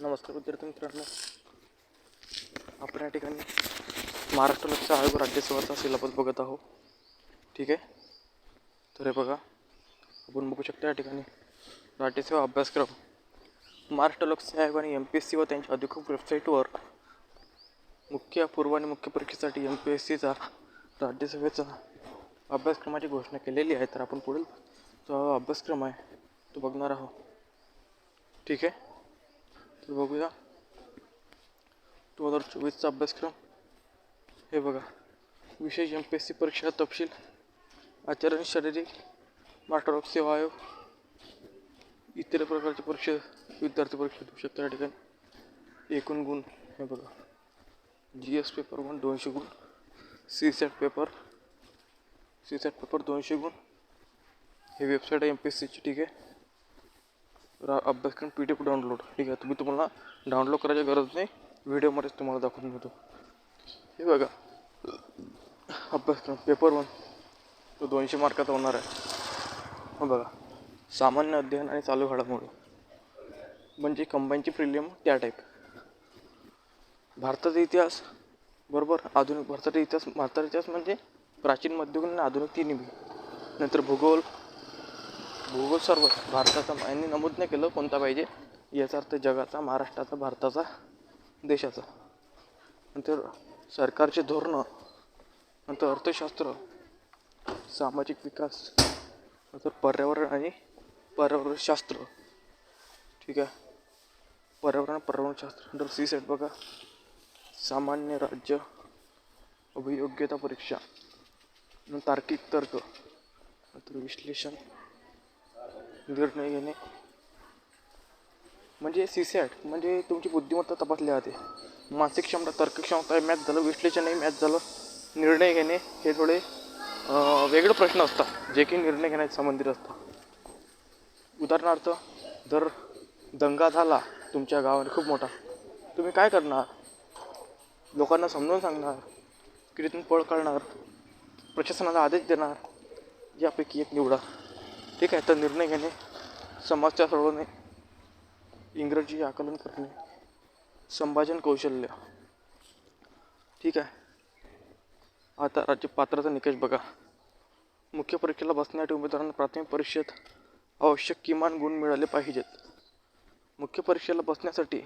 नमस्कार विद्यार्थी मित्रांनो. आपण या ठिकाणी महाराष्ट्र लक्ष आयोग राज्यसेवाचा सिलेबस बघत आहोत. ठीक आहे? तर हे बघा आपण बघू शकतो या ठिकाणी राज्यसेवा अभ्यासक्रम. महाराष्ट्र लोकसेवा आयोग आणि एम पी एस सी व त्यांच्या अधिकृत वेबसाईटवर मुख्य पूर्व आणि मुख्य परीक्षेसाठी एम पी एस सीचा राज्यसेवेचा अभ्यासक्रमाची घोषणा केलेली आहे. तर आपण पुढील जो अभ्यासक्रम आहे तो बघणार आहोत. ठीक आहे? तर बघूया. दोन हजार चोवीसचा अभ्यासक्रम. हे बघा. विशेष एम पी एस सी परीक्षा तपशील. आचरण शारीरिक महाराष्ट्र सेवा आयोग. इतर प्रकारची परीक्षा विद्यार्थी परीक्षा देऊ शकतात या ठिकाणी. एकूण गुण हे बघा. जी एस पेपर वन दोनशे गुण. C SAT paper C SAT paper दोनशे गुण. हे वेबसाईट आहे एम पी एस सीची ठीक आहे. रा अभ्यासक्रम पी डी एफ डाउनलोड. ठीक आहे तुम्ही तुम्हाला डाउनलोड करायची गरज नाही. व्हिडिओमध्येच तुम्हाला दाखवून देतो. हे बघा. अभ्यासक्रम पेपर वन. तो दोनशे मार्काचा होणार आहे. हो बघा. सामान्य अध्ययन आणि चालू घडामोडी. म्हणजे कंबाईनची प्रिलियम त्या टाईप भारताचा इतिहास बरोबर? आधुनिक भारताचा इतिहास भारताचा इतिहास म्हणजे प्राचीन मध्ययुगीन आणि आधुनिक तिन्ही बी. नंतर भूगोल भूगोल सर्व भारताचा यांनी नमूद नाही केलं कोणता पाहिजे. याचा अर्थ जगाचा महाराष्ट्राचा भारताचा देशाचा. नंतर सरकारचे धोरणं नंतर अर्थशास्त्र सामाजिक विकास नंतर पर्यावरण आणि पर्यावरणशास्त्र. ठीक आहे? पर्यावरण पर्यावरणशास्त्र. नंतर सी सेट बघा. सामान्य राज्य अभियोग्यता परीक्षा तार्किक तर्क नंतर विश्लेषण. निर्णय घेणे. म्हणजे सी सॅट म्हणजे तुमची बुद्धिमत्ता तपासली जाते. मानसिक क्षमता तर्कक्षमता मॅच मॅथ झालं विश्लेषणही मॅच झालं निर्णय घेणे हे थोडे वेगळे प्रश्न असतात जे की निर्णय घेण्याचे संबंधित असतात. उदाहरणार्थ जर दंगा झाला तुमच्या गावाने खूप मोठा तुम्ही काय करणार? लोकांना समजावून सांगणार की तिथून पळ काढणार प्रशासनाला आदेश देणार यापैकी एक निवडा. ठीक आहे तर निर्णय घेणे समस्या सोडवणे इंग्रजी आकलन करणे संभाषण कौशल्य. ठीक आहे. आता राज्य पात्रता निकष बघा. मुख्य परीक्षेला बसण्यासाठी उमेदवारांना प्राथमिक परीक्षेत आवश्यक किमान गुण मिळाले पाहिजेत. मुख्य परीक्षेला बसण्यासाठी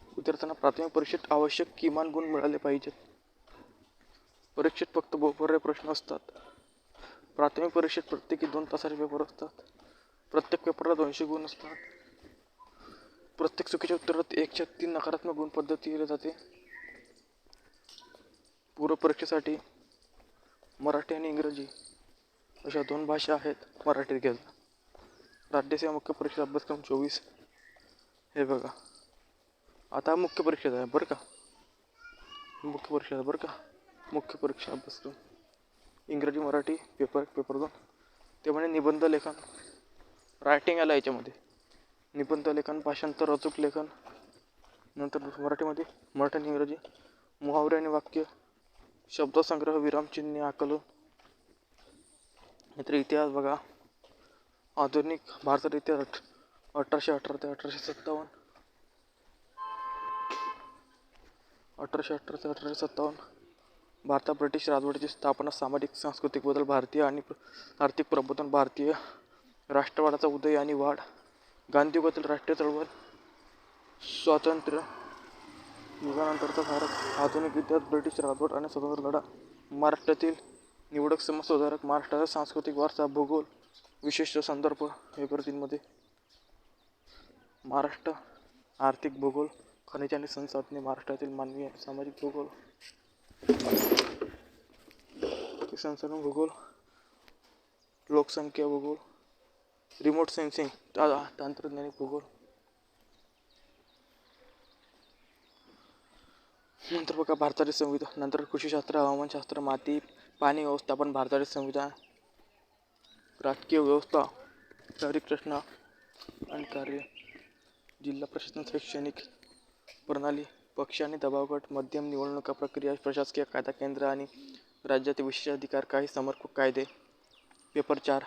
विद्यार्थ्यांना प्राथमिक परीक्षेत आवश्यक किमान गुण मिळाले पाहिजेत. परीक्षेत फक्त बहुपर्याय प्रश्न असतात. प्राथमिक परीक्षेत प्रत्येकी दोन तासाचे पेपर असतात. प्रत्येक पेपरला दोनशे गुण असतात. प्रत्येक चुकीच्या उत्तरात एकशे तीन नकारात्मक गुण पद्धती दिली जाते. पूर्व परीक्षेसाठी मराठी आणि इंग्रजी अशा दोन भाषा आहेत मराठीत घ्यायला. राज्यसेवा मुख्य परीक्षा अभ्यासक्रम चोवीस. हे बघा. आता मुख्य परीक्षेत आहे बरं का? मुख्य परीक्षा बरं का? मुख्य परीक्षा अभ्यासक्रम. इंग्रजी मराठी पेपर पेपर दोन ते म्हणजे निबंध लेखन. रायटिंग आलं याच्यामध्ये. निबंध लेखन भाषांतर अचूक लेखन. नंतर मराठीमध्ये मराठी आणि इंग्रजी. मुहावरे आणि वाक्य. शब्दसंग्रह विरामचिन्हे आकलन. नंतर इतिहास बघा. आधुनिक भारताचा इतिहास अठ अठराशे अठरा ते अठराशे सत्तावन्न. अठराशे अठरा ते अठराशे सत्तावन्न. भारतात ब्रिटिश राजवटीची स्थापना सामाजिक सांस्कृतिक बदल भारतीय आणि प्र- आर्थिक प्रबोधन भारतीय राष्ट्रवादाचा उदय आणि वाढ गांधीयुगातील राष्ट्रीय चळवळ स्वातंत्र्य युगानंतरचा भारत आधुनिक इतिहास ब्रिटिश राजवट आणि स्वतंत्र लढा महाराष्ट्रातील निवडक समाजसुधारक महाराष्ट्राचा सांस्कृतिक वारसा भूगोल विशिष्ट संदर्भ हे कृतींमध्ये महाराष्ट्र आर्थिक भूगोल खनिज आणि संसाधने महाराष्ट्रातील मानवी सामाजिक भूगोल किसान संसाधन भूगोल लोकसंख्या भूगोल रिमोट सेन्सिंग तांत्रज्ञानिक तंत्रज्ञानिक भूगोल. नंतर बघा भारताचे संविधान. नंतर कृषीशास्त्र हवामानशास्त्र माती पाणी व्यवस्थापन भारताचे संविधान. राजकीय व्यवस्था शहरी प्रश्न आणि कार्य. जिल्हा प्रशासन शैक्षणिक प्रणाली. पक्ष आणि दबावगट मध्यम निवडणुका प्रक्रिया प्रशासकीय कायदा केंद्र आणि राज्यातील विशेष अधिकार काही समर्पक कायदे. पेपर चार.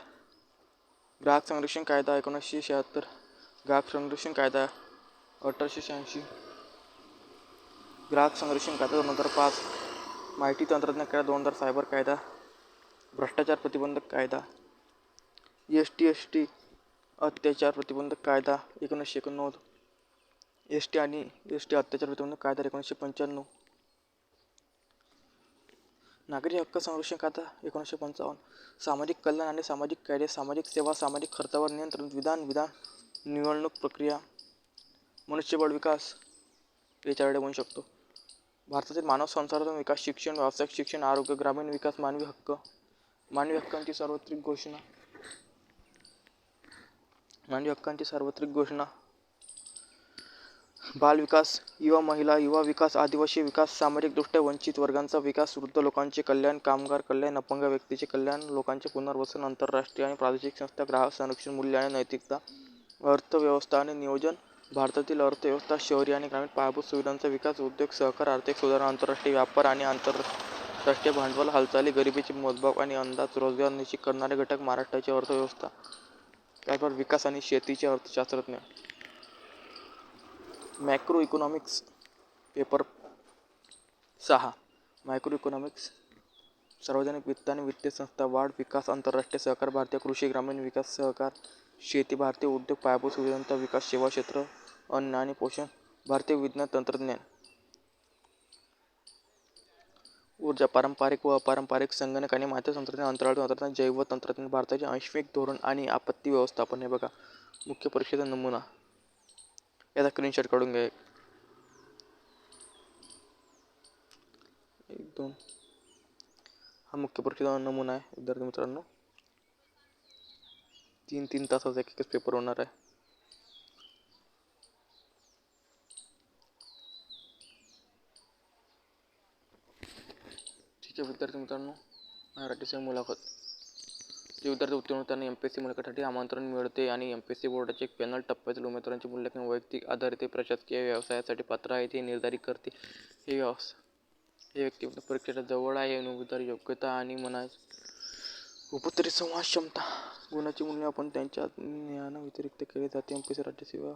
ग्राहक संरक्षण कायदा एकोणीसशे शहात्तर. ग्राहक संरक्षण कायदा अठराशे शहाऐंशी. ग्राहक संरक्षण कायदा दोन हजार पाच. माहिती तंत्रज्ञान कायदा दोन हजार सायबर कायदा. भ्रष्टाचार प्रतिबंधक कायदा. एस टी एस टी अत्याचार प्रतिबंधक कायदा एकोणीसशे एकोणनव्वद. एस टी आणि एस टी अत्याचार प्रतिबंधक कायदा एकोणीसशे पंच्याण्णव. नागरी हक्क संरक्षण कायदा एकोणीसशे पंचावन्न. सामाजिक कल्याण आणि सामाजिक कायदे सामाजिक सेवा सामाजिक खर्चावर नियंत्रण विधान विधान निवडणूक प्रक्रिया मनुष्यबळ विकास याच्याकडे म्हणू शकतो. भारतातील मानव संसाधन विकास शिक्षण व्यावसायिक शिक्षण आरोग्य ग्रामीण विकास मानवी हक्क मानवी हक्कांची सार्वत्रिक घोषणा मानवी हक्कांची सार्वत्रिक घोषणा बाल विकास युवा महिला युवा विकास आदिवासी विकास सामाजिकदृष्ट्या वंचित वर्गांचा विकास वृद्ध लोकांचे कल्याण कामगार कल्याण अपंग व्यक्तीचे कल्याण लोकांचे पुनर्वसन आंतरराष्ट्रीय आणि प्रादेशिक संस्था ग्राहक संरक्षण मूल्य आणि नैतिकता अर्थव्यवस्था आणि नियोजन भारतातील अर्थव्यवस्था शहरी आणि ग्रामीण पायाभूत सुविधांचा विकास उद्योग सहकार आर्थिक सुधारणा आंतरराष्ट्रीय व्यापार आणि आंतरराष्ट्रीय भांडवल हालचाली गरिबीचे मोजमाप आणि अंदाज रोजगार निश्चित करणारे घटक महाराष्ट्राची अर्थव्यवस्था त्याचबरोबर विकास आणि शेतीचे अर्थशास्त्रज्ञ. मॅक्रो इकॉनॉमिक्स पेपर सहा. मायक्रो इकॉनॉमिक्स सार्वजनिक वित्त आणि वित्तीय संस्था वाढ विकास आंतरराष्ट्रीय सहकार भारतीय कृषी ग्रामीण विकास सहकार शेती भारतीय उद्योग पायाभूत सुविधांचा विकास सेवा क्षेत्र अन्न आणि पोषण भारतीय विज्ञान तंत्रज्ञान. ऊर्जा पारंपरिक व अपारंपरिक संगणक आणि माहिती तंत्रज्ञान अंतराळ तंत्रज्ञान जैव तंत्रज्ञान भारताचे आंशिक धोरण आणि आपत्ती व्यवस्थापन हे बघा. मुख्य परीक्षेचा नमुना. याचा स्क्रीनशॉट काढून घ्या एक. दोन. हा मुख्य परीक्षेचा नमुना आहे विद्यार्थी मित्रांनो. तीन तीन तासाचा एक एकच पेपर होणार आहे. ठीक आहे विद्यार्थी मित्रांनो. मराठीची मुलाखत. जे विद्यार्थी उत्तीर्ण होतात एम पी एस सी मुलाखतीसाठी आमंत्रण मिळते आणि एम पी एस सी बोर्डाचे एक पॅनल टप्प्यातील उमेदवारांचे मूल्यांकन वैयक्तिक आधारित प्रशासकीय व्यवसायासाठी पात्र आहे ते निर्धारित करते. हे व्यवस हे व्यक्ती परीक्षेच्या जवळ आहे उमेदवार योग्यता आणि मना उपतरी संवाद क्षमता. गुणाचे आपण त्यांच्या ज्ञानाव्यतिरिक्त केले जाते. एम पी सी राज्य सेवा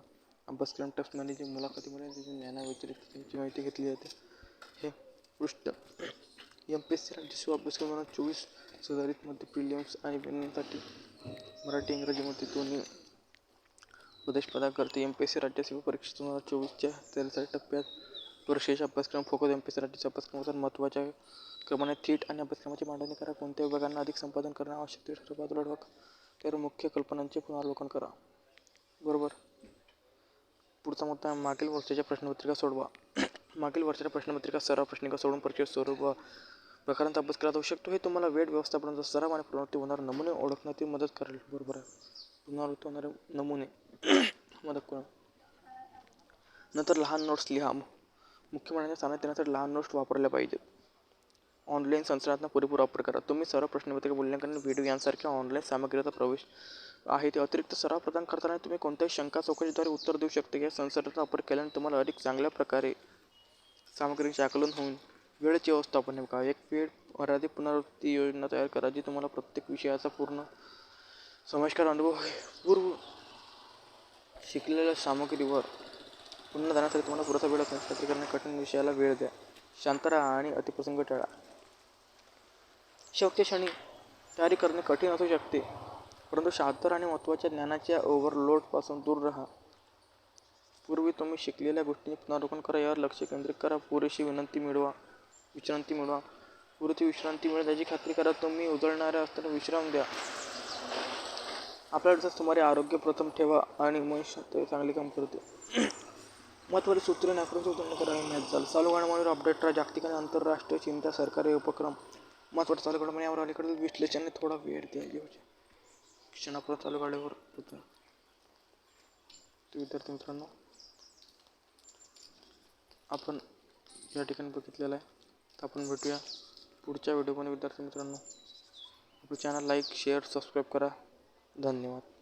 अभ्यासक्रम टेस्टमध्ये मॅनेजिंग मुलाखतीमध्ये त्याची ज्ञानाव्यतिरिक्त त्यांची माहिती घेतली जाते. हे पृष्ठ एम पी एस सी राज्य अभ्यासक्रम दोन हजार चोवीस सुधारितमध्ये प्रिलियम्स आणि विज्ञानासाठी मराठी इंग्रजीमध्ये दोन्ही प्रदेश प्रदान करते एम पी एस सी राज्यसेवा परीक्षा दोन हजार चोवीसच्या तेराव्या टप्प्यात परीक्षेचा अभ्यासक्रम focus M P S C राज्याच्या अभ्यासक्रमाचा महत्त्वाच्या क्रमाने थीट आणि अभ्यासक्रमाची मांडणी करा कोणत्या विभागांना अधिक संपादन करणे आवश्यक ते ठरवा बाजूला ठेवा तर मुख्य कल्पनांचे पुनरावलोकन करा बरोबर पुढचा मुद्दा आहे, मागील वर्षाच्या प्रश्नपत्रिका सोडवा मागील वर्षाच्या प्रश्नपत्रिका सराव प्रश्निका सोडून परीक्षेत स्वरूप प्रकारांचा अभ्यास जाऊ शकतो. हे तुम्हाला वेळ व्यवस्थापनाचा सराव आणि पुनरावृत्ती होणारे नमुने ओळखण्यात मदत करेल. बरोबर आहे. पुनरावृत्ती होणारे नमुने. मदत करून. नंतर लहान नोट्स लिहा. मुख्य म्हणाच्या सांगण्यात देण्यासाठी लहान नोट्स वापरल्या पाहिजेत. ऑनलाईन संसाधनांचा पुरेपूर वापर करा. तुम्ही सर्व प्रश्नपत्रिका मूल्यांकन व्हिडिओ यांसारख्या ऑनलाईन सामग्रीचा प्रवेश आहे ते अतिरिक्त सराव प्रदान करताना तुम्ही कोणत्याही शंका चौकशीद्वारे उत्तर देऊ शकता. या संसाधनाचा वापर केल्याने तुम्हाला अधिक चांगल्या प्रकारे सामग्रीचे आकलन होऊन वेळेचे व्यवस्थापन नेमका एक वेळ मर्यादित पुनरावृत्ती योजना तयार करा जी तुम्हाला प्रत्येक विषयाचा पूर्ण समाविष्कार अनुभव आहे. पूर्व शिकलेल्या सामग्रीवर पुन्हा जाण्यासाठी तुम्हाला पुरेसा वेळ असेल खात्री करणे कठीण विषयाला वेळ द्या. शांत राहा आणि अतिप्रसंग टाळा. शेवटच्या क्षणी तयारी करणे कठीण असू शकते परंतु शांतर आणि महत्त्वाच्या ज्ञानाच्या ओव्हरलोडपासून दूर राहा. पूर्वी तुम्ही शिकलेल्या गोष्टींचे पुनरावलोकन करा यावर लक्ष केंद्रित करा. पुरेशी विनंती मिळवा. विश्रांती मिळवा पुरेशी विश्रांती मिळेल याची खात्री करा तुम्ही उजळणाऱ्या असताना विश्राम द्या. आपल्याला सुमारे आरोग्य प्रथम ठेवा आणि मन शांत चांगले काम करते. महत्त्वाची सूत्रे नाकरून उजळण करा मॅच झालं चालू घडामोडीवर अपडेट राहा. जागतिक आणि आंतरराष्ट्रीय चिंता सरकारी उपक्रम. महत्त्वाचं चालू घडामोडी यावर अलीकडे विश्लेषणाने थोडा वेळ द्यायला पाहिजे क्षणापर्यंत चालू घडावर होतं विद्यार्थी मित्रांनो आपण या ठिकाणी बघितलेलं आहे. तर आपण भेटूया पुढच्या व्हिडिओमध्ये विद्यार्थी मित्रांनो आपलं चॅनल लाईक शेअर सबस्क्राईब करा. धन्यवाद.